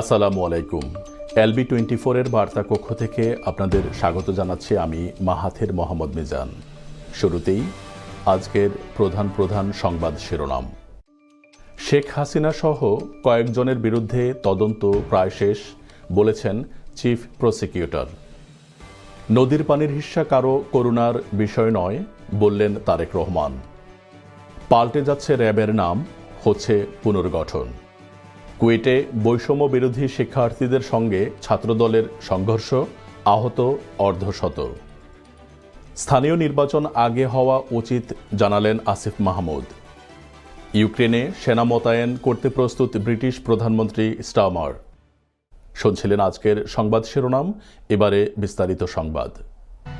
আসসালামু আলাইকুম। LB twenty ফোরের বার্তা কক্ষ থেকে আপনাদের স্বাগত জানাচ্ছি আমি মাহাথের মোহাম্মদ মিজান। শুরুতেই আজকের প্রধান প্রধান সংবাদ শিরোনাম। শেখ হাসিনা সহ কয়েকজনের বিরুদ্ধে তদন্ত প্রায় শেষ, বলেছেন চিফ প্রসিকিউটর। নদীর পানির হিস্সা কারও করুণার বিষয় নয়, বললেন তারেক রহমান। পাল্টে যাচ্ছে র্যাবের নাম, হচ্ছে পুনর্গঠন। কুয়েটে বৈষম্য বিরোধী শিক্ষার্থীদের সঙ্গে ছাত্রদলের সংঘর্ষ আহত অর্ধশত। স্থানীয় নির্বাচন আগে হওয়া উচিত জানালেন আসিফ মাহমুদ। ইউক্রেনে সেনা মোতায়েন করতে প্রস্তুত ব্রিটিশ প্রধানমন্ত্রী স্টামার। শুনছিলেন আজকের সংবাদ শিরোনাম এবারে বিস্তারিত সংবাদ।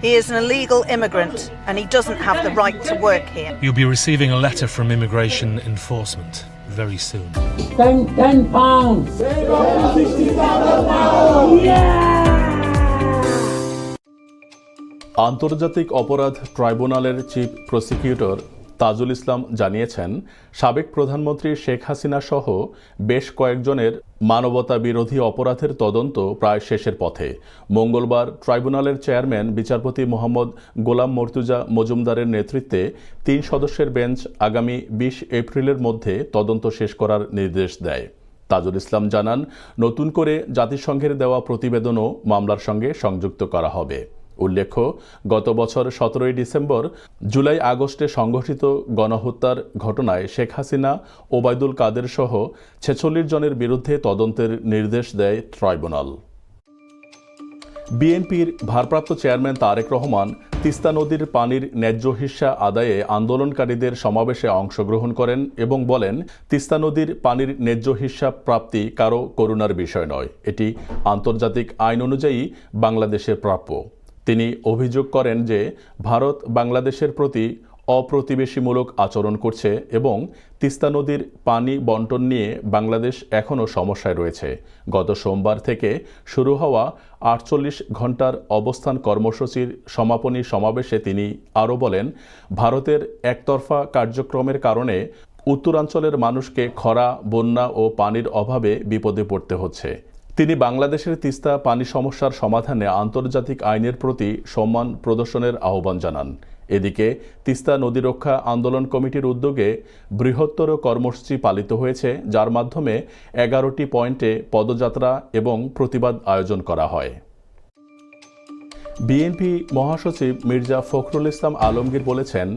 He is an illegal immigrant and he doesn't have the right to work here. You'll be receiving a letter from immigration enforcement. Very soon. Ten, ten pounds. আন্তর্জাতিক অপরাধ ট্রাইব্যুনালের চিফ প্রসিকিউটর তাজুল ইসলাম জানিয়েছেন, সাবেক প্রধানমন্ত্রী শেখ হাসিনা সহ বেশ কয়েকজনের মানবতা বিরোধী অপরাধের তদন্ত প্রায় শেষের পথে। মঙ্গলবার ট্রাইব্যুনালের চেয়ারম্যান, বিচারপতি মোহাম্মদ গোলাম মর্তুজা মজুমদারের নেতৃত্বে তিন সদস্যের বেঞ্চ আগামী বিশ এপ্রিলের মধ্যে তদন্ত শেষ করার নির্দেশ দেয়। তাজুল ইসলাম জানান, নতুন করে জাতিসংঘের দেওয়া প্রতিবেদনও মামলার সঙ্গে সংযুক্ত করা হবে। উল্লেখ্য, গত বছর সতেরোই ডিসেম্বর জুলাই আগস্টে সংঘটিত গণহত্যার ঘটনায় শেখ হাসিনা, ওবায়দুল কাদের সহ ছেচল্লিশ জনের বিরুদ্ধে তদন্তের নির্দেশ দেয় ট্রাইব্যুনাল। বিএনপির ভারপ্রাপ্ত চেয়ারম্যান তারেক রহমান তিস্তা নদীর পানির ন্যায্য হিস্সা আদায়ে আন্দোলনকারীদের সমাবেশে অংশগ্রহণ করেন এবং বলেন, তিস্তা নদীর পানির ন্যায্য হিস্সা প্রাপ্তি কারও করুণার বিষয় নয়। এটি আন্তর্জাতিক আইন অনুযায়ী বাংলাদেশের প্রাপ্য। তিনি অভিযোগ করেন যে ভারত বাংলাদেশের প্রতি অপ্রতিবেশীমূলক আচরণ করছে এবং তিস্তা নদীর পানি বন্টন নিয়ে বাংলাদেশ এখনও সমস্যায় রয়েছে। গত সোমবার থেকে শুরু হওয়া আটচল্লিশ ঘণ্টার অবস্থান কর্মসূচির সমাপনী সমাবেশে তিনি আরও বলেন, ভারতের একতরফা কার্যক্রমের কারণে উত্তরাঞ্চলের মানুষকে খরা, বন্যা ও পানির অভাবে বিপদে পড়তে হচ্ছে। তিনি বাংলাদেশের তিস্তা পানি সমস্যার সমাধানে আন্তর্জাতিক আইনের প্রতি সম্মান প্রদর্শনের আহ্বান জানান। এদিকে, তিস্তা নদী রক্ষা আন্দোলন কমিটির উদ্যোগে বৃহত্তর কর্মসূচি পালিত হয়েছে, যার মাধ্যমে এগারোটি পয়েন্টে পদযাত্রা এবং প্রতিবাদ আয়োজন করা হয়। বিএনপি মহাসচিব মির্জা ফখরুল ইসলাম আলমগীর বলেছেন,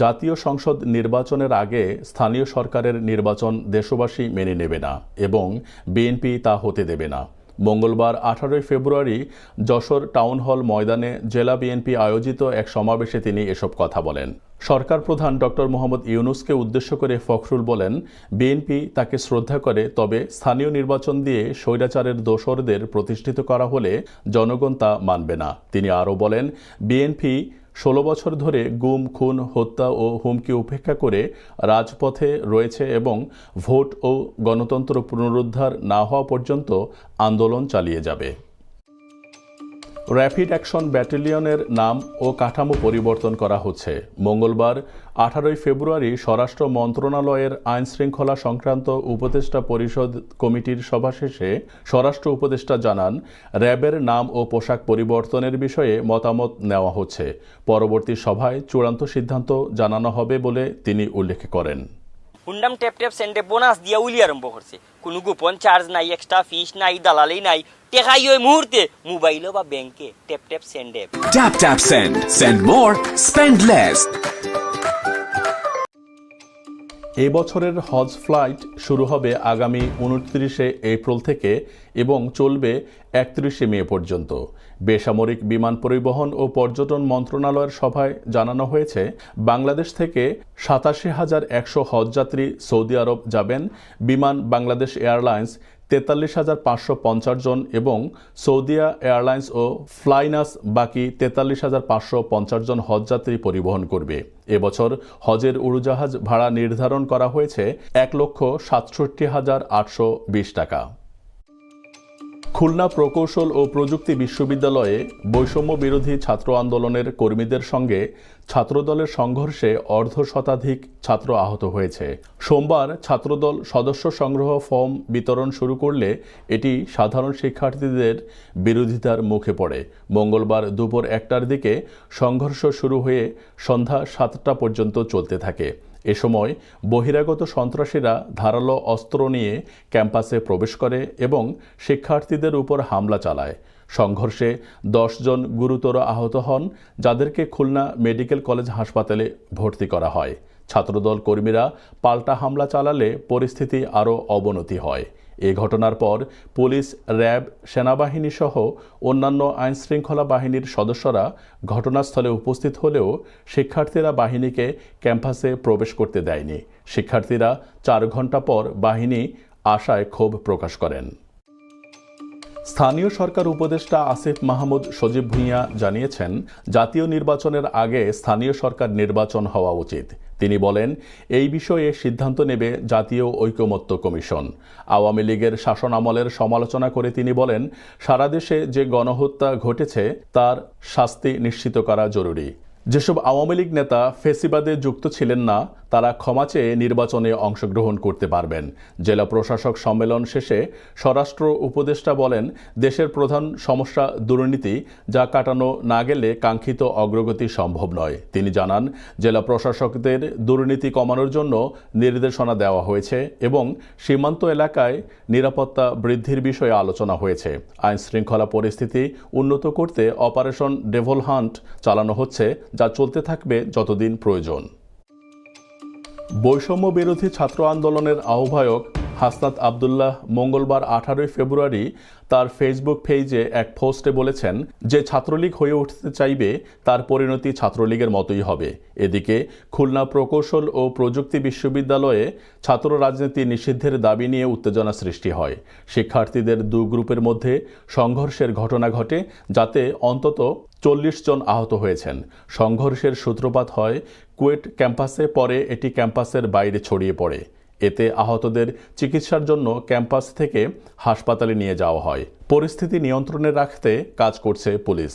জাতীয় সংসদ নির্বাচনের আগে স্থানীয় সরকারের নির্বাচন দেশবাসী মেনে নেবে না এবং বিএনপি তা হতে দেবে না। মঙ্গলবার আঠারোই ফেব্রুয়ারি যশোর টাউন হল ময়দানে জেলা বিএনপি আয়োজিত এক সমাবেশে তিনি এসব কথা বলেন। সরকার প্রধান ডক্টর মোহাম্মদ ইউনুসকে উদ্দেশ্য করে ফখরুল বলেন, বিএনপি তাকে শ্রদ্ধা করে, তবে স্থানীয় নির্বাচন দিয়ে স্বৈরাচারের দোসরদের প্রতিষ্ঠিত করা হলে জনগণ তা মানবে না। তিনি আরও বলেন, বিএনপি ষোলো বছর ধরে গুম, খুন, হত্যা ও হুমকি উপেক্ষা করে রাজপথে রয়েছে এবং ভোট ও গণতন্ত্র পুনরুদ্ধার না হওয়া পর্যন্ত আন্দোলন চালিয়ে যাবে। র্যাপিড অ্যাকশন ব্যাটালিয়নের নাম ও কাঠামো পরিবর্তন করা হচ্ছে। মঙ্গলবার, আঠারোই ফেব্রুয়ারি স্বরাষ্ট্র মন্ত্রণালয়ের আইন শৃঙ্খলা সংক্রান্ত উপদেষ্টা পরিষদ কমিটির সভা শেষে স্বরাষ্ট্র উপদেষ্টা জানান, র্যাবের নাম ও পোশাক পরিবর্তনের বিষয়ে মতামত নেওয়া হচ্ছে। পরবর্তী সভায় চূড়ান্ত সিদ্ধান্ত জানানো হবে বলে তিনি উল্লেখ করেন। হুন্ডাম ট্যাপ ট্যাপ সেন্ডে বোনাস দিয়া আরম্ভ করছে কোনো গোপন চার্জ নাই এক্সট্রা ফিস নাই, দালালি নাই। টেকাই ওই মুহূর্তে। বা ব্যাংকে। ট্যাপ ট্যাপ সেন্ডে Tap tap send. Send more, spend less. এ বছরের হজ ফ্লাইট শুরু হবে আগামী উনত্রিশে এপ্রিল থেকে এবং চলবে একত্রিশে মে পর্যন্ত। বেসামরিক বিমান পরিবহন ও পর্যটন মন্ত্রণালয়ের সভায় জানানো হয়েছে বাংলাদেশ থেকে সাতাশি হাজার একশো হজযাত্রী সৌদি আরব যাবেন। বিমান বাংলাদেশ এয়ারলাইন্স তেতাল্লিশ হাজার পাঁচশো পঞ্চাশ জন এবং সৌদিয়া এয়ারলাইন্স ও ফ্লাইনাস বাকি তেতাল্লিশ হাজার পাঁচশো পঞ্চাশ জন হজযাত্রী পরিবহন করবে। এবছর হজের উড়োজাহাজ ভাড়া নির্ধারণ করা হয়েছে এক লক্ষ সাতষট্টি হাজার আটশো বিশ টাকা। খুলনা প্রকৌশল ও প্রযুক্তি বিশ্ববিদ্যালয়ে বৈষম্য বিরোধী ছাত্র আন্দোলনের কর্মীদের সঙ্গে ছাত্রদলের সংঘর্ষে অর্ধ শতাধিক ছাত্র আহত হয়েছে। সোমবার ছাত্রদল সদস্য সংগ্রহ ফর্ম বিতরণ শুরু করলে এটি সাধারণ শিক্ষার্থীদের বিরোধিতার মুখে পড়ে। মঙ্গলবার দুপুর একটার দিকে সংঘর্ষ শুরু হয়ে সন্ধ্যা সাতটা পর্যন্ত চলতে থাকে। এ সময় বহিরাগত সন্ত্রাসীরা ধারালো অস্ত্র নিয়ে ক্যাম্পাসে প্রবেশ করে এবং শিক্ষার্থীদের উপর হামলা চালায়। সংঘর্ষে জন গুরুতর আহত হন, যাদেরকে খুলনা মেডিকেল কলেজ হাসপাতালে ভর্তি করা হয়। ছাত্রদল কর্মীরা পাল্টা হামলা চালালে পরিস্থিতি আরও অবনতি হয়। এ ঘটনার পর পুলিশ, র্যাব সেনাবাহিনী সহ অন্যান্য আইনশৃঙ্খলা বাহিনীর সদস্যরা ঘটনাস্থলে উপস্থিত হলেও শিক্ষার্থীরা বাহিনীকে ক্যাম্পাসে প্রবেশ করতে দেয়নি। শিক্ষার্থীরা চার ঘণ্টা পর বাহিনী আশায় ক্ষোভ প্রকাশ করেন। স্থানীয় সরকার উপদেষ্টা আসিফ মাহমুদ সজীব ভূঁইয়া জানিয়েছেন, জাতীয় নির্বাচনের আগে স্থানীয় সরকার নির্বাচন হওয়া উচিত। তিনি বলেন, এই বিষয়ে সিদ্ধান্ত নেবে জাতীয় ঐকমত্য কমিশন। আওয়ামী লীগের শাসনামলের সমালোচনা করে তিনি বলেন, সারা দেশে যে গণহত্যা ঘটেছে, তার শাস্তি নিশ্চিত করা জরুরি। যেসব আওয়ামী লীগ নেতা ফেসিবাদে যুক্ত ছিলেন না, তারা ক্ষমা চেয়ে নির্বাচনে অংশগ্রহণ করতে পারবেন। জেলা প্রশাসক সম্মেলন শেষে স্বরাষ্ট্র উপদেষ্টা বলেন, দেশের প্রধান সমস্যা দুর্নীতি যা কাটানো না গেলে কাঙ্ক্ষিত অগ্রগতি সম্ভব নয়। তিনি জানান, জেলা প্রশাসকদের দুর্নীতি কমানোর জন্য নির্দেশনা দেওয়া হয়েছে এবং সীমান্ত এলাকায় নিরাপত্তা বৃদ্ধির বিষয়ে আলোচনা হয়েছে। আইন শৃঙ্খলা পরিস্থিতি উন্নত করতে অপারেশন ডেভল হান্ট চালানো হচ্ছে যা চলতে থাকবে যতদিন প্রয়োজন। বৈষম্য বিরোধী ছাত্র আন্দোলনের আহ্বায়ক হাসনাত আবদুল্লাহ মঙ্গলবার আঠারোই ফেব্রুয়ারি তার ফেসবুক পেজে এক পোস্টে বলেছেন, যে ছাত্রলীগ হয়ে উঠতে চাইবে, তার পরিণতি ছাত্রলীগের মতোই হবে। এদিকে, খুলনা প্রকৌশল ও প্রযুক্তি বিশ্ববিদ্যালয়ে ছাত্র রাজনীতি নিষিদ্ধের দাবি নিয়ে উত্তেজনা সৃষ্টি হয়। শিক্ষার্থীদের দু গ্রুপের মধ্যে সংঘর্ষের ঘটনা ঘটে, যাতে অন্তত চল্লিশ জন আহত হয়েছেন। সংঘর্ষের সূত্রপাত হয় কুয়েট ক্যাম্পাসে, পরে এটি ক্যাম্পাসের বাইরে ছড়িয়ে পড়ে। এতে আহতদের চিকিৎসার জন্য ক্যাম্পাস থেকে হাসপাতালে নিয়ে যাওয়া হয়। পরিস্থিতি নিয়ন্ত্রণে রাখতে কাজ করছে পুলিশ।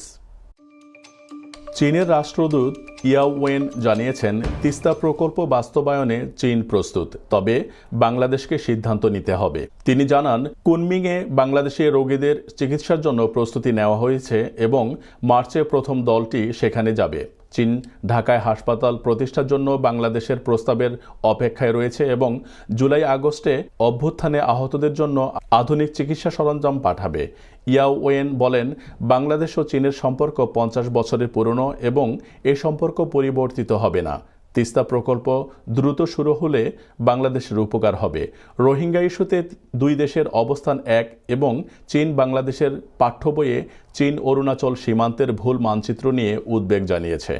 চীনের রাষ্ট্রদূত ইয়াও ওয়েন জানিয়েছেন, তিস্তা প্রকল্প বাস্তবায়নে চীন প্রস্তুত, তবে বাংলাদেশকে সিদ্ধান্ত নিতে হবে। তিনি জানান, কুনমিংয়ে বাংলাদেশি রোগীদের চিকিৎসার জন্য প্রস্তুতি নেওয়া হয়েছে এবং মার্চে প্রথম দলটি সেখানে যাবে। চীন ঢাকায় হাসপাতাল প্রতিষ্ঠার জন্য বাংলাদেশের প্রস্তাবের অপেক্ষায় রয়েছে এবং জুলাই আগস্টে অভ্যুত্থানে আহতদের জন্য আধুনিক চিকিৎসা সরঞ্জাম পাঠাবে। ইয়াও ওয়েন বলেন, বাংলাদেশ ও চীনের সম্পর্ক পঞ্চাশ বছরের পুরনো এবং এ সম্পর্ক পরিবর্তিত হবে না। তিস্তা প্রকল্প দ্রুত শুরু হলে বাংলাদেশের উপকার হবে। রোহিঙ্গা ইস্যুতে দুই দেশের অবস্থান এক এবং চীন বাংলাদেশের পাঠ্য বইয়ে চীন অরুণাচল সীমান্তের ভুল মানচিত্র নিয়ে উদ্বেগ জানিয়েছে।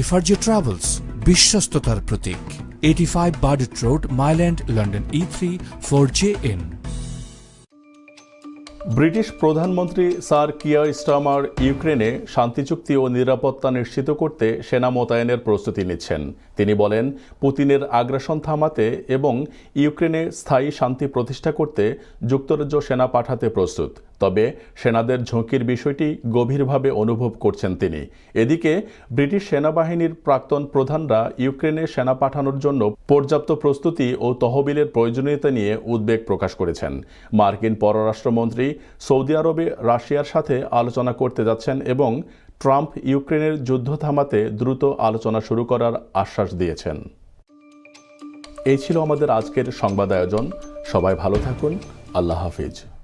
এফআরজে ট্রাভেলস বিশ্বস্ততার প্রতীক। Eighty five Burdett road Mile End London E three four J N British প্রধানমন্ত্রী স্যার কিয়ার স্টামার ইউক্রেনে শান্তি চুক্তি ও নিরাপত্তা নিশ্চিত করতে সেনা মোতায়েনের প্রস্তুতি নিচ্ছেন। তিনি বলেন, পুতিনের আগ্রাসন থামাতে এবং ইউক্রেনে স্থায়ী শান্তি প্রতিষ্ঠা করতে যুক্তরাজ্য সেনা পাঠাতে প্রস্তুত। তবে সেনাদের ঝুঁকির বিষয়টি গভীরভাবে অনুভব করছেন তিনি। এদিকে, ব্রিটিশ সেনাবাহিনীর প্রাক্তন প্রধানরা ইউক্রেনে সেনা পাঠানোর জন্য পর্যাপ্ত প্রস্তুতি ও তহবিলের প্রয়োজনীয়তা নিয়ে উদ্বেগ প্রকাশ করেছেন। মার্কিন পররাষ্ট্রমন্ত্রী সৌদি আরবে রাশিয়ার সাথে আলোচনা করতে যাচ্ছেন এবং ট্রাম্প ইউক্রেনের যুদ্ধ থামাতে দ্রুত আলোচনা শুরু করার আশ্বাস দিয়েছেন। এই ছিল আমাদের আজকের সংবাদ আয়োজন। সবাই ভালো থাকুন। আল্লাহ হাফিজ।